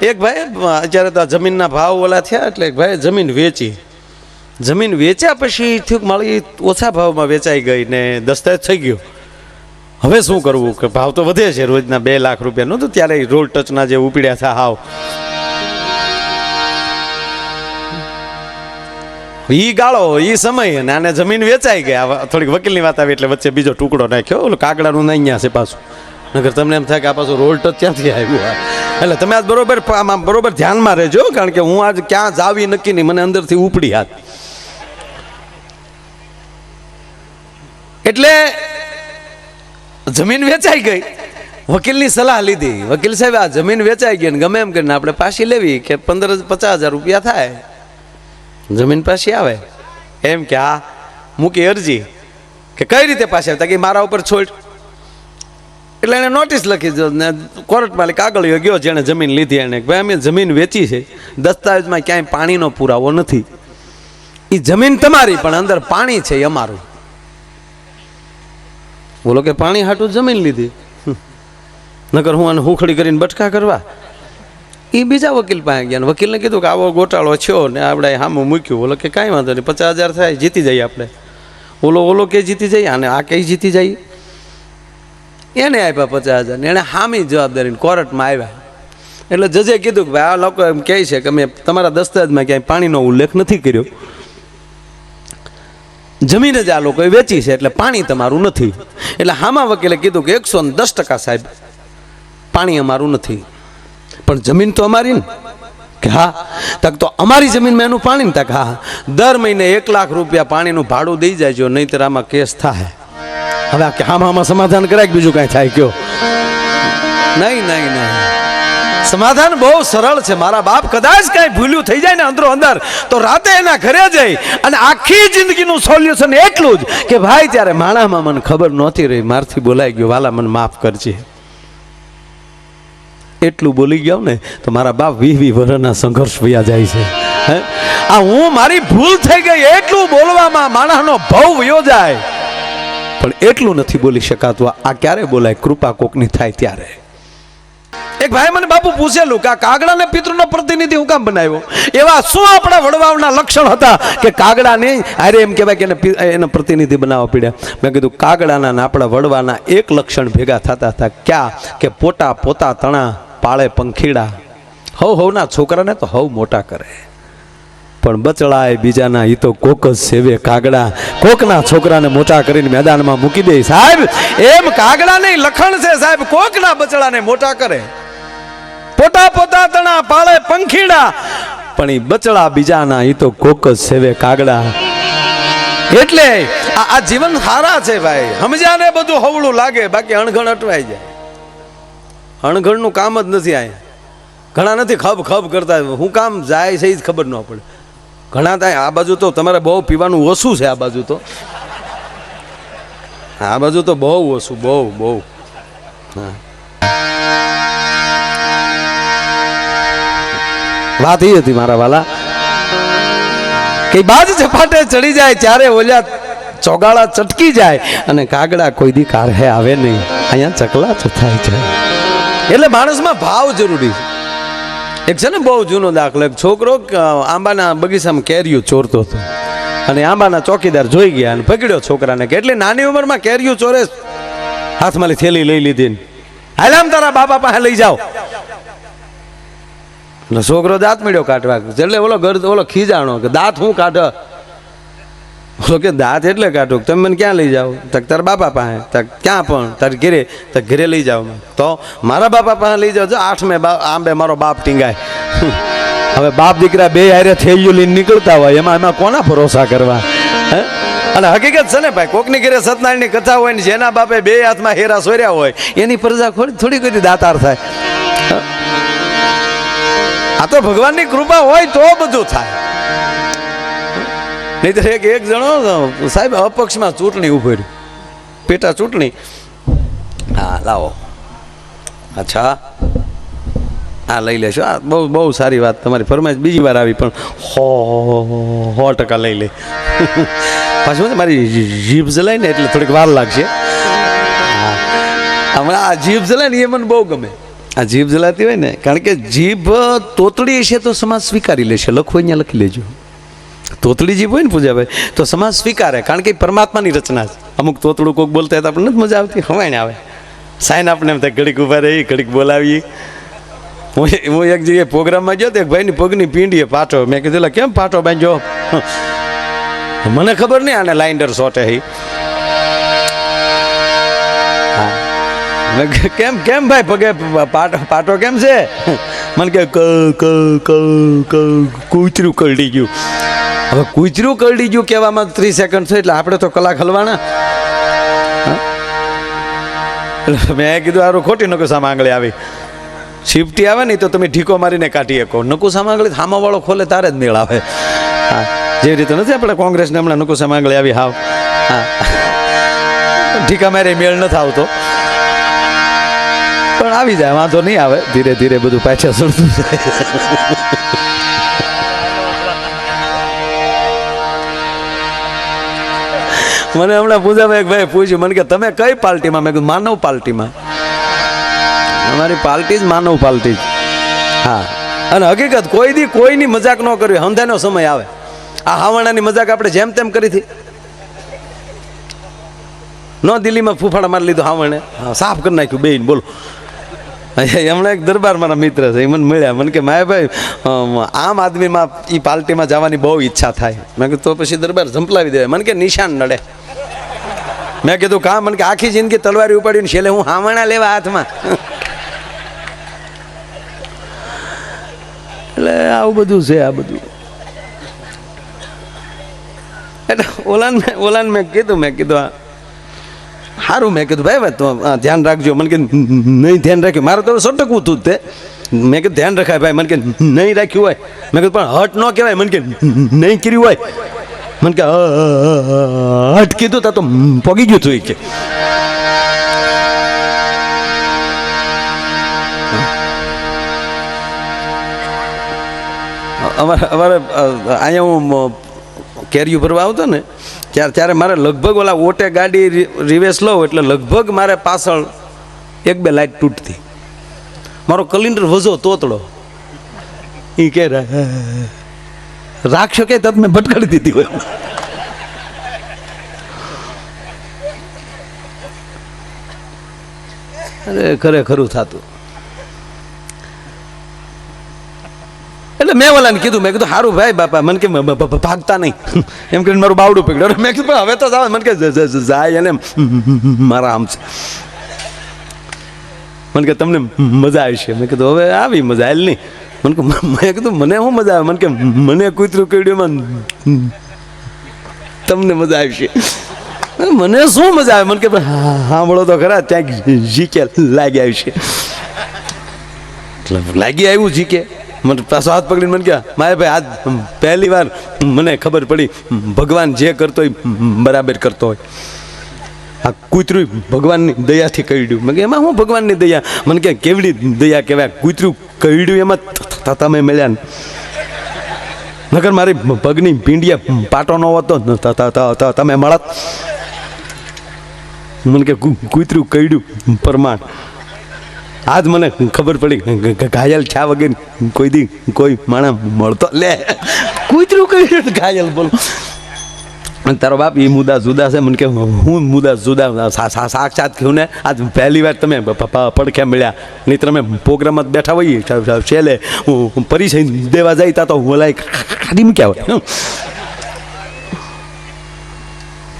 એક ભાઈ, અત્યારે તો જમીનના ભાવ ઓલા થયા એટલે ભાઈ જમીન વેચી. જમીન વેચ્યા પછી થયું માળી ઓછા ભાવમાં વેચાઈ ગઈ ને દસ્તાવેજ થઈ ગયો. હવે શું કરવું? કે ભાવ તો વધે છે, રોજના બે લાખ રૂપિયા નહોતું, ત્યારે રોલ ટચના જે ઉપડ્યા હતા હાવ. ઈ ગાળો, ઈ સમય, અને આને જમીન વેચાઈ આ થોડીક વકીલની વાત આવી એટલે વચ્ચે બીજો ટુકડો નાખ્યો, ઓલું કાગડાનું નહીં અહીંયા છે પાછું. નગર તમને એમ થાય કે આ પાછું રોલ ટચ ક્યાંથી આવ્યું? આ એટલે તમે આજ બરોબર આમાં બરોબર ધ્યાનમાં રહેજો, કારણ કે હું આજ ક્યાં જાવી નક્કી નહીં, મને અંદરથી ઉપડી હાથ એટલે જમીન વેચાઈ ગઈ. વકીલની સલાહ લીધી. વકીલ સાહેબ, આ જમીન વેચાઈ ગઈ ને ગમે એમ કરીને આપણે પાછી લેવી કે પંદર પચાસ હજાર રૂપિયા થાય. જમીન પાછી આવે. એમ કે આ મૂકી અરજી. કે કઈ રીતે પાછી આવતા કે મારા ઉપર છોડ એટલે એને નોટિસ લખી દીધો ને કોર્ટમાં કાગળ ગયો જેણે જમીન લીધી એને ભાઈ, અમે જમીન વેચી છે. દસ્તાવેજમાં ક્યાંય પાણીનો પુરાવો નથી. એ જમીન તમારી, પણ અંદર પાણી છે એ અમારું. બોલો કે પાણી હાટું જમીન લીધી. નકર હું આને હુખડી કરીને બટકા કરવા. એ બીજા વકીલ પાસે ગયા વકીલને કીધું કે આવો ગોટાળો થયો ને આપણે સામું મૂક્યું. બોલો કે કાંઈ વાંધો નહીં, પચાસ હજાર થાય, જીતી જઈએ આપણે. ઓલો ઓલો કે જીતી જઈએ? અને આ કઈ જીતી જઈએ? એને આપ્યા પચાસ હજાર એણે હામી જવાબદારી કોર્ટમાં આવ્યા. એટલે જજે કીધું કે ભાઈ, આ લોકો એમ કહે છે કે અમે તમારા દસ્તાવેજમાં ક્યાંય પાણીનો ઉલ્લેખ નથી કર્યો. જમીન જ આ લોકોએ વેચી છે, એટલે પાણી તમારું નથી. એટલે હામા વકીલે કીધું કે એકસો ને દસ ટકા સાહેબ, પાણી અમારું નથી. પણ જમીન તો અમારી ને. કે હા, તક તો અમારી જમીનમાં એનું પાણી ને તક, હા દર મહિને એક લાખ રૂપિયા પાણીનું ભાડું દઈ જાયજો નહીંતર આમાં કેસ થાય. હવે આ હામાં આમાં સમાધાન કરાય બીજું કાંઈ થાય કયો? નહીં નહીં નહીં. સમાધાન બહુ સરળ છે. મારા બાપ કદાચ કાંઈ ભૂલ્યું થઈ જાય ને અંદરો અંદર, તો રાતે એના ઘરે જઈ અને આખી જિંદગીનું સોલ્યુશન એટલું જ કે ભાઈ, ત્યારે માણામાં મને ખબર નહોતી રહી. મારથી બોલાઈ ગયું. વાલા, મને માફ કરજે. એટલું બોલી ગયો ને, તો મારા બાપ વીસ વીસ વર્ષના સંઘર્ષ વયા જાય છે. હે? આ હું મારી ભૂલ થઈ ગઈ, એટલું બોલવામાં માણસનો ભવ વયો જાય. પણ એટલું નથી બોલી શકાતું. આ ક્યારે બોલાય? કૃપા કોકની થાય ત્યારે. એક ભાઈ મને બાપુ પૂછેલું કે આ કાગડાને પિતૃનો પ્રતિનિધિ હું કામ બનાવ્યો? એવા શું આપણા વડવાઓના લક્ષણ હતા કે કાગડા નહીં અરે એમ કહેવાય કે એને એને પ્રતિનિધિ બનાવવા પડ્યા? મેં કીધું, કાગડાના ને આપણા વડવાના એક લક્ષણ ભેગા થતા હતા. ક્યાં? કે પોતા પોતા તણા, પાળે પંખીડા. હવ હવના છોકરાને તો હવ મોટા કરે. પણ બચડાય બીજાના એ તો કોક જ સેવે કાગડા. કોકના છોકરાને મોટા કરીને મેદાનમાં મૂકી દે. સાહેબ, એમ કાગડા નહીં, લખણ છે સાહેબ. કોકના બચડાને મોટા કરે. પોતા પોતા તણા પાળે પંખીડા. પણ એ બચડા બીજાના એ તો કોક જ સેવે કાગડા. એટલે આ જીવન સારા છે ભાઈ. સમજ્યાને બધું હવળું લાગે. બાકી અણઘણ અટવાઈ જાય. અણઘણનું કામ જ નથી અહીંયા ઘણા નથી ખબ ખબ કરતા. હું કામ જાય છે એ જ ખબર ન પડે. ઘણા થાય. આ બાજુ તો તમારે બહુ પીવાનું ઓછું છે, આ બાજુ તો. આ બાજુ તો બહુ ઓછું, બહુ બહુ. વાત એ હતી મારા વાલા. કઈ બાજ ઝપાટે ચડી જાય, ત્યારે ઓલ્યા ચોગાળા ચટકી જાય અને કાગડા કોઈ દી કારહે આવે નહીં. અહીંયા ચકલા થાય છે એટલે માણસમાં ભાવ જરૂરી છે. એક છે ને, બહુ જૂનો દાખલો. એક છોકરો આંબાના બગીચામાં કેરીઓ ચોરતો હતો. અને આંબાના ચોકીદાર જોઈ ગયા અને પકડ્યો છોકરાને કે એટલે નાની ઉંમરમાં કેરીઓ ચોરે હાથમાંથી થેલી લઈ લીધી ને. હાલ આમ તારા બાપા પાસે લઈ જાઓ. એટલે છોકરો દાંત મળ્યો કાઢવા. એટલે ઓલો ઘર, ઓલો ખીજાણો કે દાંત હું કાઢ ઓલો કે દાંત એટલે કાઢું. તમે મને ક્યાં લઈ જાઓ? તક તારા બાપા પાસે. તક ક્યાં પણ? તારે ઘરે, તક ઘરે લઈ જાઓ તો મારા બાપા પાસે લઈ જાઓ. જો આઠ મેં આંબે મારો બાપ ટીંગાય. હવે બાપ દીકરા બે હારે થેલીઓ લઈને નીકળતા હોય, એમાં એમાં કોના ભરોસા કરવા? હે? અને હકીકત છે ને ભાઈ, કોકની ઘરે સત્યનારાયણની કથા હોય ને જેના બાપે બે હાથમાં હેરા સોર્યા હોય, એની પ્રજા થોડી કોઈ દાતાર થાય. આ તો ભગવાનની કૃપા હોય તો બધું થાય. નહીતર એક એક જણો સાહેબ, અપક્ષમાં ચૂંટણી ઉભરી પેટા ચૂંટણી. હા, લાવો. અચ્છા. હા લઈ લેશો. આ બહુ બહુ સારી વાત તમારી. ફરમાઈશ બીજી વાર આવી, પણ હો હો ટકા લઈ લે. પાછું મારી જીભ જલાય ને એટલે થોડીક વાર લાગશે. હા. હમણાં આ જીભ જલાય ને એ મને બહુ ગમે. આ જીભ જલાતી હોય ને, કારણ કે જીભ તોતડી છે તો સમાજ સ્વીકારી લેશે. લખો અહીંયા લખી લેજો. તોતડી જીભ હોય ને પૂજાભાઈ, તો સમાજ સ્વીકારે, કારણ કે પરમાત્માની રચના છે. અમુક તોતળું કોઈક બોલતા હોય તો આપણને નથી મજા આવતી, હવાઈને આવે. સાઈન આપણે એમ થાય, ઘડીક ઊભા રહી ઘડીક બોલાવીએ. હું હું એક જગ્યાએ પ્રોગ્રામમાં ગયો તો એક ભાઈની પગની પીંડીએ પાટો મેં કીધું એટલે કેમ પાટો બાંધ્યો? મને ખબર નહીં આને લાઇન્ડર શોટે હા. કેમ કેમ ભાઈ પગે પાટો પાટો કેમ છે? મને કે ક ક ક ક કૂતરું કરડી ગયું. હવે કુચરું કરડી ગયું કહેવામાં ત્રીસ સેકન્ડ છે, એટલે આપણે તો કલાક હલવાના. મેં કીધું આરું ખોટી નકો સામે આંગળી આવી. શિફ્ટી આવે ને, તો તમે ઢીકો મારીને કાઢી શકો. નકુ સામાગળી થામાવાળો ખોલે, તારે જ મેળ આવે. હા જેવી રીતે નથી આપણે કોંગ્રેસને હમણાં નકુ સામાગળી આવી, હાવ. હા. ઢીકા મારે મેળ નથી આવતો. પણ આવી જાય, વાંધો નહીં આવે. ધીરે ધીરે બધું પાછા સડતું જાય. મને હમણાં એક ભાઈ પૂછ્યું, મને કે, તમે કઈ પાર્ટીમાં? મેં કીધું, માનવ પાર્ટીમાં. અમારી પાર્ટી જ માનવ પાર્ટી જ. હા. અને હકીકત, કોઈ દી કોઈની મજાક ન કરવી, હંધાનો સમય આવે. આ હાવણાની મજાક આપણે જેમ તેમ કરી હતી. ન દિલ્હીમાં ફૂફાડા મારી લીધું હાવણે. સાફ કરી નાખ્યું બેન બોલો. હમણાં એક દરબાર મારા મિત્ર છે, એ મને મળ્યા. મને કે માયાભાઈ આમ આદમીમાં એ પાર્ટીમાં જવાની બહુ ઈચ્છા થાય. મેં કીધું, તો પછી દરબાર ઝંપલાવી દેવાય. મને કે, નિશાન નડે. મેં કીધું, કા? મને કે, આખી જિંદગી તલવારી ઉપાડીને છેલ્લે હું હામણા લેવા હાથમાં. એટલે આવું બધું છે, આ બધું. એટલે ઓલાને ઓલાને મેં કીધું મેં કીધું આ સારું મેં કીધું ભાઈ ભાઈ તો ધ્યાન રાખજો. મને કે નહીં ધ્યાન રાખ્યું. મારે તો સટકવું હતું તે. મેં કીધું ધ્યાન રખાય ભાઈ. મને કે નહીં રાખ્યું હોય. મેં કીધું પણ હટ ન કહેવાય. મને કે નહીં કર્યું હોય. મને કે "અ, અ, અ, હટ કીધું તા તો પગી ગયું તું કે અમારે અમારે અહીંયા હું કેરીઓ ભરવા આવતો ને ત્યારે ત્યારે મારે લગભગ ઓલા ઓટે ગાડી રિવેસ લઉં એટલે લગભગ મારે પાછળ એક બે લાઇટ તૂટતી. મારો કલિન્ડર વજો તોતડો. એ કે રાખશો કે તત મેં ભટકાડી દીધી હોય. અરે ખરેખરું થતું. એટલે મેં ઓલાને કીધું, મેં કીધું સારું ભાઈ બાપા, મને કે ભાગતા નહીં? એમ કરીને મારું બાવડું પકડ્યું મેં કીધું હવે તો જાવ મને કે જાય એને. મારા આમ છે. મને કે, તમને મજા આવશે મેં કીધું, હવે આવી મજા આવેલ નહીં. મને કે, મેં કીધું, મને શું મજા આવે? મને કે, મને કૂતરું કર્યું તમને મજા આવશે મને શું મજા આવે? મને કે સાંભળો તો ખરા, ત્યાં જીકે લાગી આવશે લાગી આવ્યું જીકે. મને પાછો હાથ પકડીને મને કહ્યા મારે ભાઈ, આજ પહેલી વાર મને ખબર પડી, ભગવાન જે કરતો હોય, બરાબર કરતો હોય. આ કૂતરું ભગવાનની દયાથી કરડ્યું મેં એમાં હું ભગવાનની દયા? મને કે કેવડી દયા કહેવાય, કૂતરું કરડ્યું એમાં તમે મળ્યા ને નકર મારી પગની ભીંડિયા પાટો ન હતો તમે મળત. મને કે, કૂતરું કરડ્યું પ્રમાણ આજ મને ખબર પડી ઘાયલ છા વગર કોઈ દી કોઈ માણસ મળતો લે. કૂતરું કહ્યું ઘાયલ બોલો. તારો બાપ એ મુદ્દા જુદા છે. મને કે હું મુદ્દા જુદા સાક્ષાત કહ્યું ને, આજ પહેલી વાર તમે પડખે મળ્યા. નહીં તમે પ્રોગ્રામમાં જ બેઠા હોઈએ. છેલ્લે હું પરિચય દેવા જાય તા હું ઓલા ખાડી મૂક્યા હોય.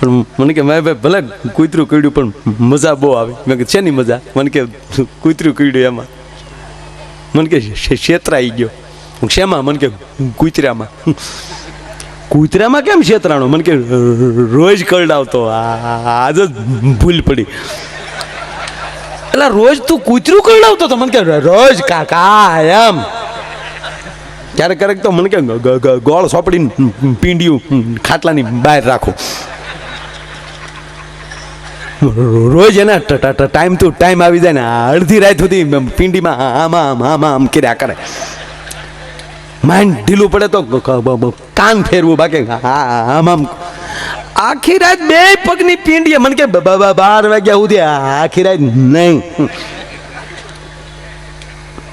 પણ મને કે મારે ભાઈ ભલે કૂતરું કીડ્યું, પણ મજા બહુ આવી. મેં કે શેની મજા? મને કે, કૂતરું કીડ્યું એમાં. મને કે શેતરાઈ ગયો. શેમાં? મને કે, કૂતરામાં. કૂતરામાં કેમ શેતરાણો? મને કે, રોજ કરડાવતો. આજે ભૂલ પડી. એટલે રોજ તું કૂતરું કરડાવતો તો? મને કે, રોજ, કાકા, એમ. ક્યારેક ક્યારેક તો મને કે ગોળ સોપડીને પીંડિયું ખાટલાની બહાર રાખો. રોજ એના ટાઈમ ટુ ટાઈમ આવી જાય ને અડધી રાત સુધી પિંડીમાં આમ આમ આમ આમ કર્યા કરે. માઇન્ડ ઢીલું પડે તો કાન ફેરવું બાકી આમ આમ. આખી રાત બે પગની પિંડીએ, મને કે બાર વાગ્યા સુધી આખી રાત નહીં.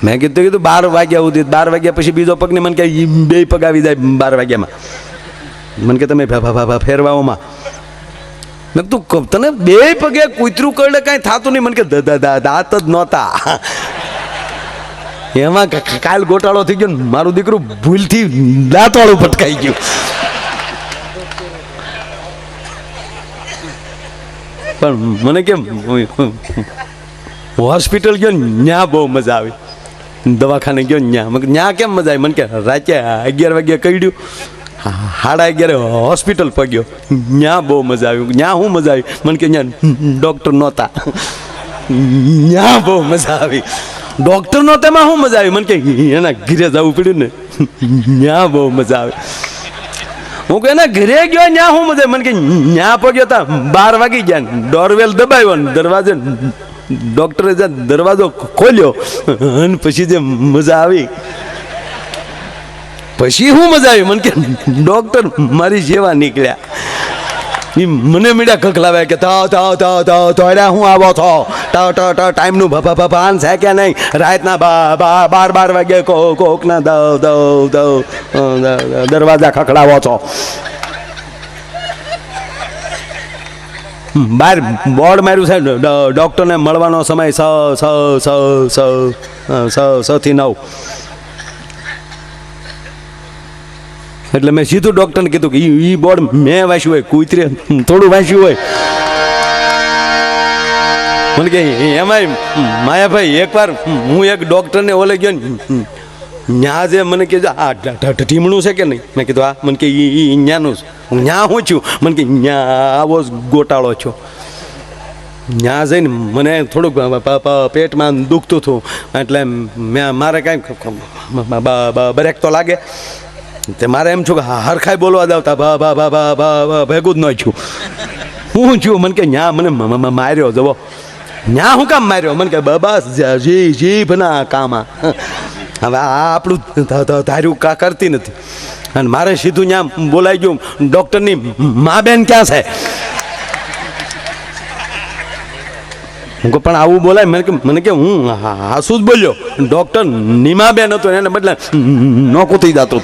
મેં કીધું કીધું, બાર વાગ્યા સુધી, બાર વાગ્યા પછી બીજો પગને મને કે બે પગ આવી જાય બાર વાગ્યામાં. મને કે તમે ફેરવાઓમાં. મેં તું તને બે પગે કૂતરું કરડે કાંઈ થતું નહીં. મને કે દાંત જ નહોતા. એમાં કાલ ગોટાળો થઈ ગયો ને મારું દીકરું ભૂલથી દાંતવાળું પટકાઈ ગયું. પણ મને કેમ, હોસ્પિટલ ગયો ને ન્યા બહુ મજા આવી. દવાખાને ગયો ને મેં ન્યા કેમ મજા આવી? મને કે, રાતે અગિયાર વાગ્યા કઈડ્યું સાડા અગિયારે હોસ્પિટલ પગ્યો. ન્યા બહુ મજા આવી. ન્યા શું મજા આવી? મને કે ન્યા ડૉક્ટર નહોતા. ન્યા બહુ મજા આવી. ડૉક્ટર નહોતા એમાં શું મજા આવી? મને કે એના ઘીરે જવું પડ્યું ને. ન્યા બહુ મજા આવી. હું કે એના ઘરે ગયો, ન્યા શું મજા મને કે ન્યા પગ્યો તા. બાર વાગી ગયા ડોરવેલ દબાવ્યો ને દરવાજે ડૉક્ટરે દરવાજો ખોલ્યો અને પછી જે મજા આવી. પછી શું મજા આવી? મને કે ડોક્ટર મારી જેવા નીકળ્યા. એ મને મીડા કકલાવ્યા કે તો તો તો તો તોડ્યા હું આવો છો? ટ ટ ટ, ટાઈમનું ભભા ભભાન ભાન છે કે નહીં? રાતના બા બા, બાર બાર વાગે કો, કોકના દવ દવ દવ દરવાજા ખખડાવો છો. બહાર બોર્ડ માર્યું છે ડૉક્ટરને મળવાનો સમય સ સ સ સ સ થી નવ. એટલે મેં સીધું ડૉક્ટરને કીધું કે ઈ બોર્ડ મેં વાંચ્યું હોય, કૂતરે થોડું વાંચ્યું હોય. મને કે એમાંય માયાભાઈ, એકવાર હું એક ડૉક્ટરને ઓલે ગયો ને, ન્યા જે મને કે, આ ઢીમણું છે કે નહીં? મેં કીધું આ મને કે, ઈ ન્યાનું હું, ન્યા હું છું? મને કે, ન્યા આવો ગોટાળો છો. ન્યા જઈને મને થોડુંક પેટમાં દુખતું હતું. એટલે મેં મારે કાંઈ બ્રેક તો લાગે. તે મારે એમ છું કે હરખાઈ બોલવા દાવતા ભા ભા ભા ભા ભા ભેગું જ ન છું હું છું મને કે ન્યા, મને માર્યો જવો ન્યા હું કામ માર્યો? મને કે બસ જ- જીભના કામા. હવે આ આપણું ધાર્યું કા કરતી નથી. અને મારે સીધું ત્યાં બોલાઈ ગયું. ડૉક્ટરની મા બેન ક્યાં છે? હું પણ આવું બોલાય? મને કે મને કે, હું હાસુ જ બોલ્યો? ડૉક્ટર નીમાબેન હતો, એને બદલે નોકો થઈ જતું